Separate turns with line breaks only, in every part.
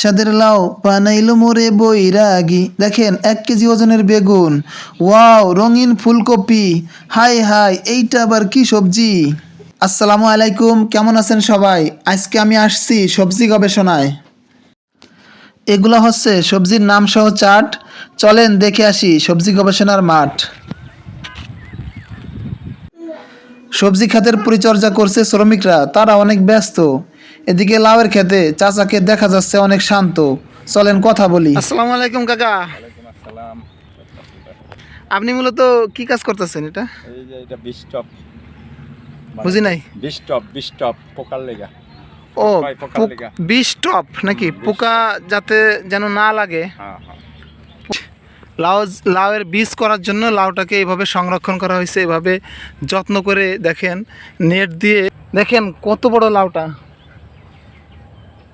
সাদের লাউ বানাইলো মোরে বৈরাগী। দেখেন, এক কেজি ওজনের বেগুন। ওয়াও, রঙিন ফুলকপি। হাই হাই, এইটা আবার কি সবজি? আসসালামু আলাইকুম, কেমন আছেন সবাই? আজকে আমি আসছি সবজি গবেষণায়। এগুলো হচ্ছে সবজির নাম সহ চাট। চলেন দেখে আসি সবজি গবেষণার মাঠ। সবজি খাতের পরিচর্যা করছে শ্রমিকরা, তারা অনেক ব্যস্ত। এদিকে লাউয়ের খেতে চাচাকে দেখা যাচ্ছে অনেক শান্ত। চলেন কথা বলি। আসসালামু আলাইকুম কাকা। আপনি মূলত কি কাজ করতেছেন এটা?
এই যে এটা বিস্টপ
বুঝি নাই?
বিস্টপ বিস্টপ পোকার লেগা।
ও
কয় পোকার লেগা?
বিষ টপ নাকি? পোকা যাতে যেন না লাগে।
হ্যাঁ হ্যাঁ।
লাউ লাউয়ের বীজ করার জন্য লাউটাকে এইভাবে সংরক্ষণ করা হয়েছে। এভাবে যত্ন করে দেখেন নেট দিয়ে। দেখেন কত বড় লাউটা।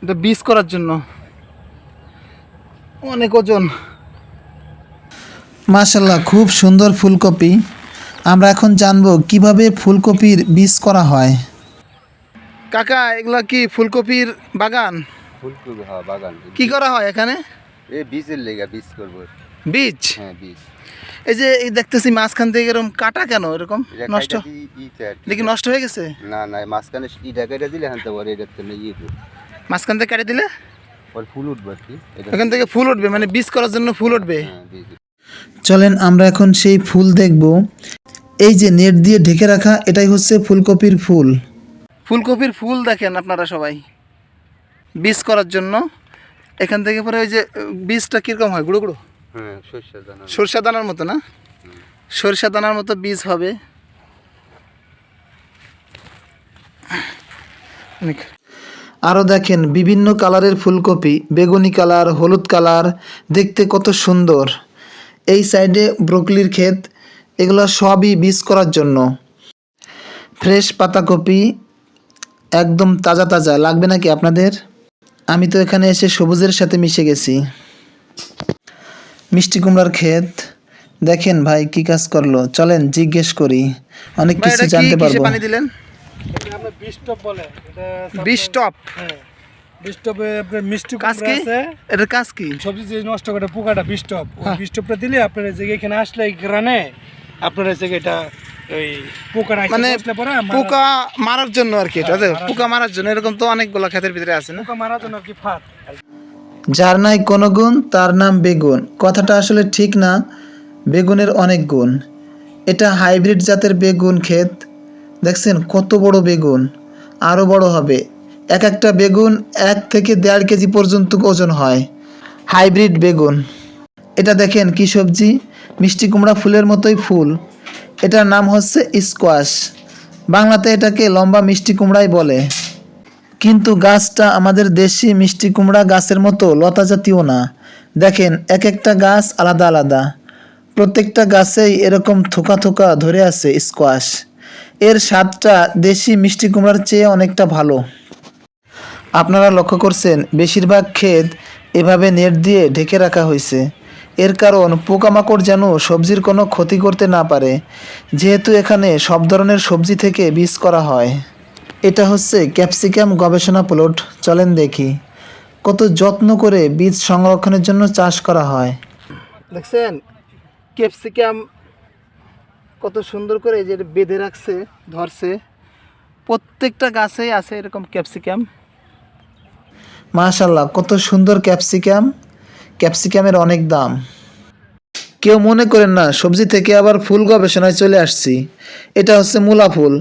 এটা বীজ করার জন্য। অনেক ওজন। মাশাল্লাহ খুব সুন্দর ফুলকপি। আমরা এখন জানব কীভাবে ফুলকপির বীজ করা হয়। কাকা এগুলা কি ফুলকপির বাগান?
ফুলকপি হ্যাঁ বাগান।
কি করা হয় এখানে?
এই বীজের লেগা বীজ করব।
বীজ?
হ্যাঁ বীজ।
এই যে এই দেখতেছি মাঝখান থেকে এরকম কাটা কেন? এরকম নষ্ট। দেখি নষ্ট হয়ে গেছে?
না না মাঝখানে ইটা কেটে দিলে হানতে পারে এটার জন্য ইয়ে
মাঝখান থেকে কাটে দিলে?
ওর ফুল উঠবে
এখান থেকে ফুল উঠবে মানে বীজ করার জন্য ফুল উঠবে?
হ্যাঁ
চলেন আমরা এখন সেই ফুল দেখব। এই যে নেট দিয়ে ঢেকে রাখা এটাই হচ্ছে ফুলকপির ফুল। ফুলকপির ফুল দেখেন আপনারা সবাই বীজ করার জন্য। এখান থেকে পরে ওই যে বীজটা কীরকম হয়? গুঁড়ো গুঁড়ো?
হ্যাঁ
সরষা দানার মতো। না? সরষা দানার মতো বীজ হবে। আরও দেখেন বিভিন্ন কালারের ফুলকপি বেগুনি কালার হলুদ কালার দেখতে কত সুন্দর। এই সাইডে ব্রোকলির ক্ষেত এগুলো সবই বীজ করার জন্য। ফ্রেশ পাতাকপি একদম তাজা তাজা লাগবে নাকি আপনাদের? আমি তো এখানে এসে সবুজের সাথে মিশে গেছি। মিষ্টি কুমড়ার ক্ষেত দেখেন ভাই কি কাজ করল চলেন জিজ্ঞেস করি অনেক কিছু জানতে পারব।
পানি দিলেন?
বিস্টপ বলে। এটা
বিশ টপ
হ্যাঁ। বিস্টপে আপনার মিষ্টি
কাজ কি?
আছে।
কাজ কি?
সবজি যে নষ্ট করে পোকাটা বিস্টপ বিস্টপটা দিলে আপনার এই যে এখানে আসলে গ্রানে আপনার এই যে এটা ওই পোকাটা
মানে পোকা মারার জন্য আর কি এটা
হ্যাঁ,
পোকা মারার জন্য। এরকম তো অনেকগুলো ক্ষেতের ভিতরে আছে না?
পোকা মারার জন্য আর কি ফাঁদ।
যার নাই কোনো গুণ তার নাম বেগুন। কথাটা আসলে ঠিক না বেগুনের অনেক গুণ। এটা হাইব্রিড জাতের বেগুন ক্ষেত। দেখছেন কত বড় বেগুন আরও বড় হবে। এক একটা বেগুন এক থেকে দেড় কেজি পর্যন্ত ওজন হয়। হাইব্রিড বেগুন। এটা দেখেন কি সবজি? মিষ্টি কুমড়া ফুলের মতোই ফুল। এটার নাম হচ্ছে স্কোয়াশ। বাংলাতে এটাকে লম্বা মিষ্টি কুমড়াই বলে। কিন্তু গাছটা আমাদের দেশি মিষ্টি কুমড়া গাছের মতো লতা জাতীয় না। দেখেন, এক একটা গাছ আলাদা আলাদা। প্রত্যেকটা গাছেই এরকম থোকা থোকা ধরে আছে স্কোয়াশ। এর স্বাদটা দেশি মিষ্টি কুমড়ার চেয়ে অনেকটা ভালো। আপনারা লক্ষ্য করছেন, বেশিরভাগ ক্ষেত এভাবে নেট দিয়ে ঢেকে রাখা হয়েছে। এর কারণ, পোকামাকড় যেন সবজির কোনো ক্ষতি করতে না পারে, যেহেতু এখানে সব ধরনের সবজি থেকে বীজ করা হয়। এটা হচ্ছে ক্যাপসিকাম গবেষণা প্লট, চলেন দেখি। কত যত্ন করে বীজ সংরক্ষণের জন্য চাষ করা হয়। দেখছেন? ক্যাপসিকাম কত সুন্দর করে এই যে বেঁধে রাখছে, ধরছে। প্রত্যেকটা গাছেই আছে এরকম ক্যাপসিকাম। মাশাল্লাহ কত সুন্দর ক্যাপসিকাম। ক্যাপসিকামের অনেক দাম। কেউ মনে করেন না, সবজি থেকে আবার ফুল গবেষণায় চলে আসছি। এটা হচ্ছে মূলা ফুল।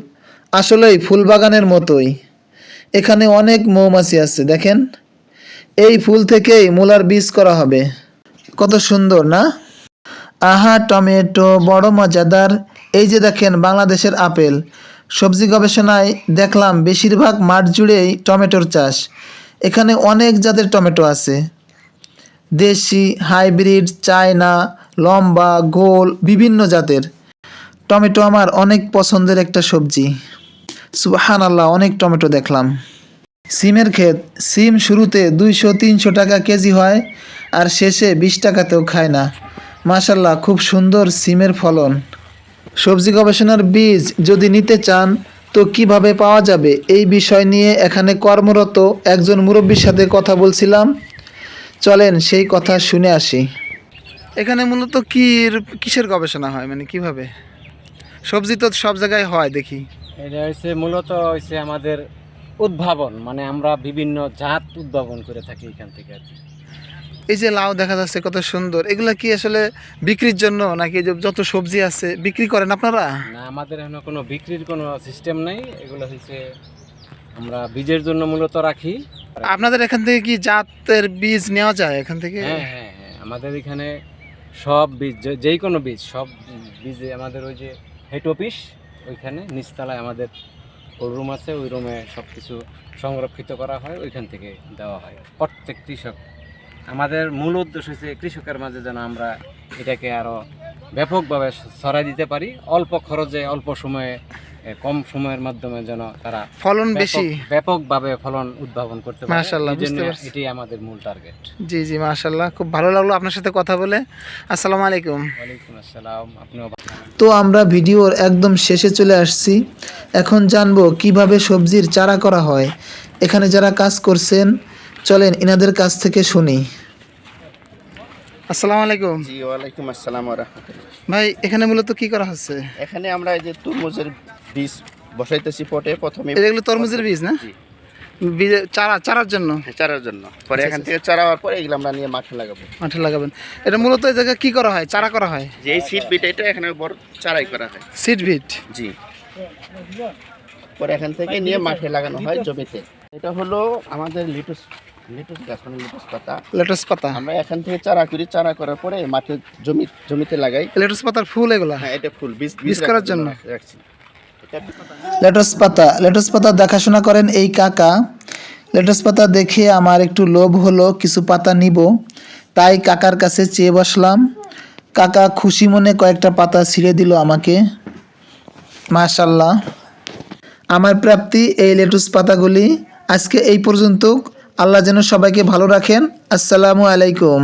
আসলেই ফুল বাগানের মতোই। এখানে অনেক মৌমাছি আছে, দেখেন। এই ফুল থেকেই মূলার বীজ করা হবে। কত সুন্দর, না? আহা, টমেটো, বড় মজাদার। এই যে দেখেন, বাংলাদেশের আপেল। সবজি গবেষণায় দেখলাম, বেশিরভাগ মাঠ জুড়েই টমেটোর চাষ। এখানে অনেক জাতের টমেটো আছে। দেশি, হাইব্রিড, চায়না, লম্বা, গোল, বিভিন্ন জাতের। টমেটো আমার অনেক পছন্দের একটা সবজি। সুবাহান আল্লাহ অনেক টমেটো দেখলাম। সিমের ক্ষেত। সিম শুরুতে দুইশো তিনশো টাকা কেজি হয়, আর শেষে বিশ টাকাতেও খায় না। মাশাল্লাহ খুব সুন্দর সিমের ফলন। সবজি গবেষণার বীজ যদি নিতে চান, তো কীভাবে পাওয়া যাবে? এই বিষয় নিয়ে এখানে কর্মরত একজন মুরব্বীর সাথে কথা বলছিলাম। চলেন সেই কথা শুনে আসি। এখানে মূলত কি কিসের গবেষণা হয়? মানে কীভাবে? সবজি তো সব জায়গায় হয়, দেখি।
এটা হচ্ছে মূলত হচ্ছে আমাদের উদ্ভাবন। মানে আমরা বিভিন্ন জাত উদ্ভাবন করে থাকি এখান থেকে আর কি।
এই যে লাউ দেখা যাচ্ছে কত সুন্দর। এগুলা কি আসলে বিক্রির জন্য নাকি যত সবজি আছে বিক্রি করেন আপনারা?
না আমাদের এখানে কোনো বিক্রির কোনো সিস্টেম নাই। এগুলো হচ্ছে আমরা বীজের জন্য মূলত রাখি।
আপনাদের এখান থেকে কি জাতের বীজ নেওয়া যায় এখান থেকে?
হ্যাঁ হ্যাঁ হ্যাঁ। আমাদের এখানে সব বীজ যে- যেই কোনো বীজ সব বীজে আমাদের ওই যে হেড অফিস ওইখানে নিচতলায় আমাদের ওই রুম আছে ওই রুমে সব কিছু সংরক্ষিত করা হয় ওইখান থেকে দেওয়া হয়। প্রত্যেক কৃষক আমাদের মূল উদ্দেশ্য হচ্ছে কৃষকের মাঝে যেন আমরা এটাকে আরও ব্যাপকভাবে ছড়াই দিতে পারি। অল্প খরচে অল্প সময়ে কম সময়ের মাধ্যমে যেন তারা
ফলন বেশি।
ব্যাপকভাবে ফলন উদ্ভাবন করতে পারে।
মাশাআল্লাহ, বুঝতে পারছি।
এটাই আমাদের মূল টার্গেট।
জি জি মাশাল্লাহ খুব ভালো লাগল আপনার সাথে কথা বলে। আসসালামু আলাইকুম।
ওয়ালাইকুম আসসালাম আপনিও
তো আমরা ভিডিওর একদম শেষে চলে আসছি। এখন জানব কীভাবে সবজির চারা করা হয়। এখানে যারা কাজ করছেন চলেন ইনাদের কাছ থেকে শুনি। আসসালামু আলাইকুম।
জি ওয়ালাইকুম আসসালাম রহমতুল্লাহ।
ভাই এখানে মূলত কি করা হচ্ছে?
এখানে আমরা এই যে তরমুজের বীজ বসাইতেছি পটে প্রথমে
এগুলো তরমুজের বীজ না? চারা চারার জন্য?
চারার জন্য। পরে এখান থেকে চারা হওয়ার পরে এগুলো আমরা নিয়ে মাঠে লাগাবো।
মাঠে লাগাবেন। এটা মূলত এই জায়গায় কি করা হয়? চারা করা হয়?
যে এই সিট বিট এটা এখানে বড় চারাই করা হয়।
সিড ভিট
জি। পরে এখান থেকে নিয়ে মাঠে লাগানো হয় জমিতে। এটা হলো আমাদের লিটুস লিটুস গাছ মানে লিটুস পাতা।
লেটুস পাতা।
আমরা এখান থেকে চারা করি চারা করার পরে মাঠে জমি জমিতে লাগাই।
লেটুস পাতার ফুল এগুলা?
হ্যাঁ এটা ফুল বীজ
বীজ করার জন্য?
রাখছি।
লেটুস পাতা লেটুস পাতা দেখাশোনা করেন এই কাকা। লেটুস পাতা দেখে আমার একটু লোভ হলো কিছু পাতা নিব। তাই কাকার কাছে চেয়ে বসলাম। কাকা খুশি মনে কয়েকটা পাতা ছিঁড়ে দিল আমাকে। মাশাল্লাহ। আমার প্রাপ্তি এই লেটুস পাতাগুলি আজকে এই পর্যন্ত আল্লাহ যেন সবাইকে ভালো রাখেন। আসসালামু আলাইকুম।